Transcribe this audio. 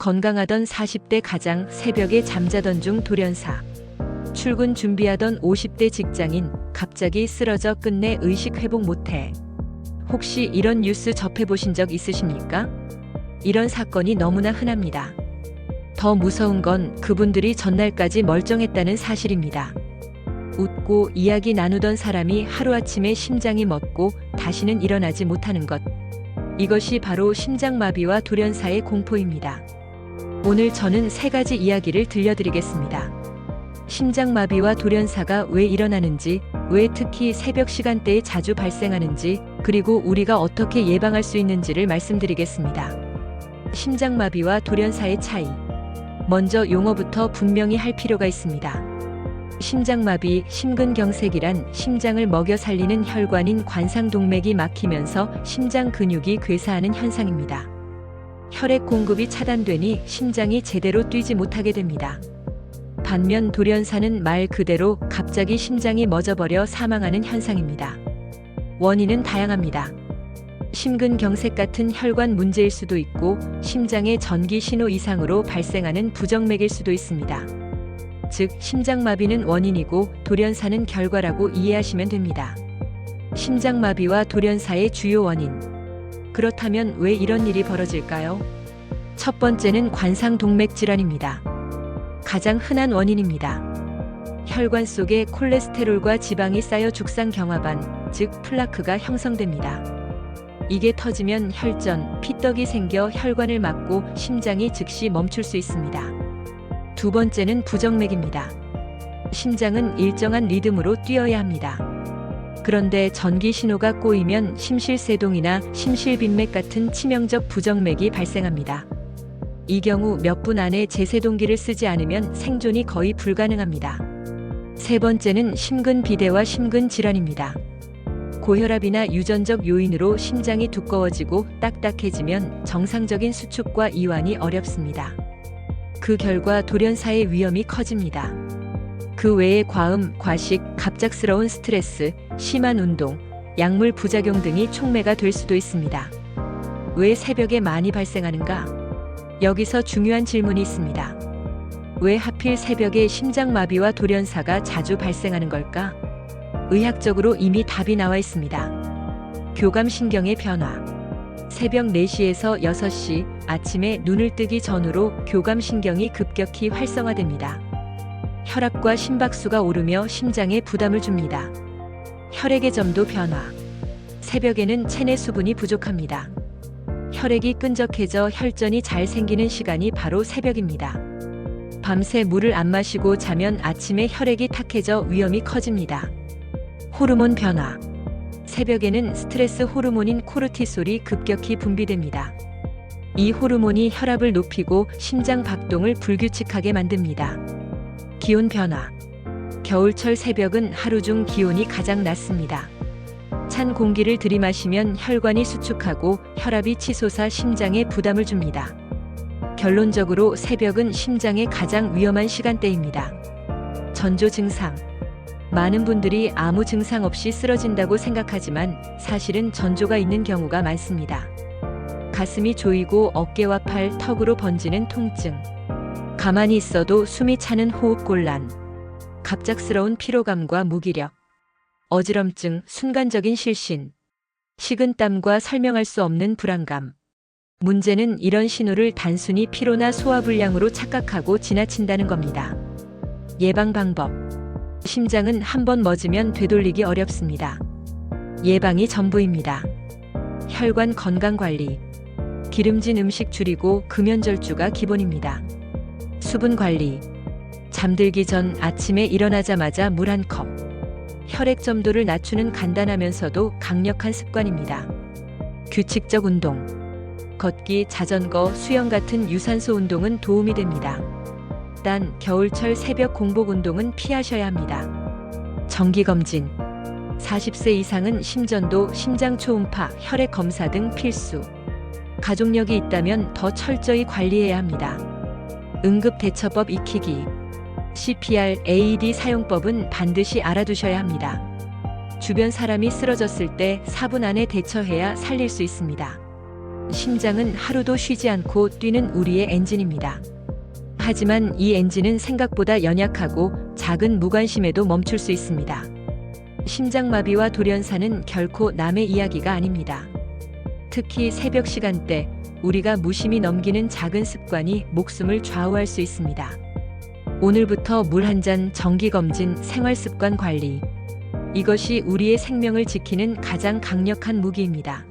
건강하던 40대 가장 새벽에 잠자던 중 돌연사. 출근 준비하던 50대 직장인 갑자기 쓰러져 끝내 의식 회복 못해. 혹시 이런 뉴스 접해보신 적 있으십니까? 이런 사건이 너무나 흔합니다. 더 무서운 건 그분들이 전날까지 멀쩡했다는 사실입니다. 웃고 이야기 나누던 사람이 하루아침에 심장이 멎고 다시는 일어나지 못하는 것. 이것이 바로 심장마비와 돌연사의 공포입니다. 오늘 저는 세 가지 이야기를 들려드리겠습니다. 심장마비와 돌연사가 왜 일어나는지, 왜 특히 새벽 시간대에 자주 발생하는지, 그리고 우리가 어떻게 예방할 수 있는지를 말씀드리겠습니다. 심장마비와 돌연사의 차이. 먼저 용어부터 분명히 할 필요가 있습니다. 심장마비, 심근경색이란 심장을 먹여 살리는 혈관인 관상동맥이 막히면서 심장 근육이 괴사하는 현상입니다. 혈액 공급이 차단되니 심장이 제대로 뛰지 못하게 됩니다. 반면 돌연사는 말 그대로 갑자기 심장이 멎어버려 사망하는 현상입니다. 원인은 다양합니다. 심근경색 같은 혈관 문제일 수도 있고 심장의 전기 신호 이상으로 발생하는 부정맥일 수도 있습니다. 즉 심장마비는 원인이고 돌연사는 결과라고 이해하시면 됩니다. 심장마비와 돌연사의 주요 원인. 그렇다면 왜 이런 일이 벌어질까요? 첫 번째는 관상동맥 질환입니다. 가장 흔한 원인입니다. 혈관 속에 콜레스테롤과 지방이 쌓여 죽상 경화반, 즉 플라크가 형성됩니다. 이게 터지면 혈전, 피떡이 생겨 혈관을 막고 심장이 즉시 멈출 수 있습니다. 두 번째는 부정맥입니다. 심장은 일정한 리듬으로 뛰어야 합니다. 그런데 전기 신호가 꼬이면 심실세동이나 심실빈맥 같은 치명적 부정맥이 발생합니다. 이 경우 몇 분 안에 제세동기를 쓰지 않으면 생존이 거의 불가능합니다. 세 번째는 심근 비대와 심근 질환입니다. 고혈압이나 유전적 요인으로 심장이 두꺼워지고 딱딱해지면 정상적인 수축과 이완이 어렵습니다. 그 결과 돌연사의 위험이 커집니다. 그 외에 과음, 과식, 갑작스러운 스트레스, 심한 운동, 약물 부작용 등이 촉매가 될 수도 있습니다. 왜 새벽에 많이 발생하는가? 여기서 중요한 질문이 있습니다. 왜 하필 새벽에 심장마비와 돌연사가 자주 발생하는 걸까? 의학적으로 이미 답이 나와 있습니다. 교감신경의 변화. 새벽 4시에서 6시 아침에 눈을 뜨기 전후로 교감신경이 급격히 활성화됩니다. 혈압과 심박수가 오르며 심장에 부담을 줍니다. 혈액의 점도 변화. 새벽에는 체내 수분이 부족합니다. 혈액이 끈적해져 혈전이 잘 생기는 시간이 바로 새벽입니다. 밤새 물을 안 마시고 자면 아침에 혈액이 탁해져 위험이 커집니다. 호르몬 변화. 새벽에는 스트레스 호르몬인 코르티솔이 급격히 분비됩니다. 이 호르몬이 혈압을 높이고 심장 박동을 불규칙하게 만듭니다. 기온 변화. 겨울철 새벽은 하루 중 기온이 가장 낮습니다. 찬 공기를 들이마시면 혈관이 수축하고 혈압이 치솟아 심장에 부담을 줍니다. 결론적으로 새벽은 심장의 가장 위험한 시간대입니다. 전조 증상. 많은 분들이 아무 증상 없이 쓰러진다고 생각하지만 사실은 전조가 있는 경우가 많습니다. 가슴이 조이고 어깨와 팔, 턱으로 번지는 통증. 가만히 있어도 숨이 차는 호흡곤란. 갑작스러운 피로감과 무기력. 어지럼증, 순간적인 실신. 식은땀과 설명할 수 없는 불안감. 문제는 이런 신호를 단순히 피로나 소화불량으로 착각하고 지나친다는 겁니다. 예방 방법. 심장은 한 번 멎으면 되돌리기 어렵습니다. 예방이 전부입니다. 혈관 건강 관리. 기름진 음식 줄이고 금연절주가 기본입니다. 수분 관리. 잠들기 전 아침에 일어나자마자 물 한 컵. 혈액 점도를 낮추는 간단하면서도 강력한 습관입니다. 규칙적 운동. 걷기, 자전거, 수영 같은 유산소 운동은 도움이 됩니다. 단 겨울철 새벽 공복 운동은 피하셔야 합니다. 정기 검진. 40세 이상은 심전도, 심장 초음파, 혈액 검사 등 필수. 가족력이 있다면 더 철저히 관리해야 합니다. 응급 대처법 익히기. CPR, AED 사용법은 반드시 알아두셔야 합니다. 주변 사람이 쓰러졌을 때 4분 안에 대처해야 살릴 수 있습니다. 심장은 하루도 쉬지 않고 뛰는 우리의 엔진입니다. 하지만 이 엔진은 생각보다 연약하고 작은 무관심에도 멈출 수 있습니다. 심장마비와 돌연사는 결코 남의 이야기가 아닙니다. 특히 새벽 시간대 우리가 무심히 넘기는 작은 습관이 목숨을 좌우할 수 있습니다. 오늘부터 물 한 잔 정기 검진 생활 습관 관리. 이것이 우리의 생명을 지키는 가장 강력한 무기입니다.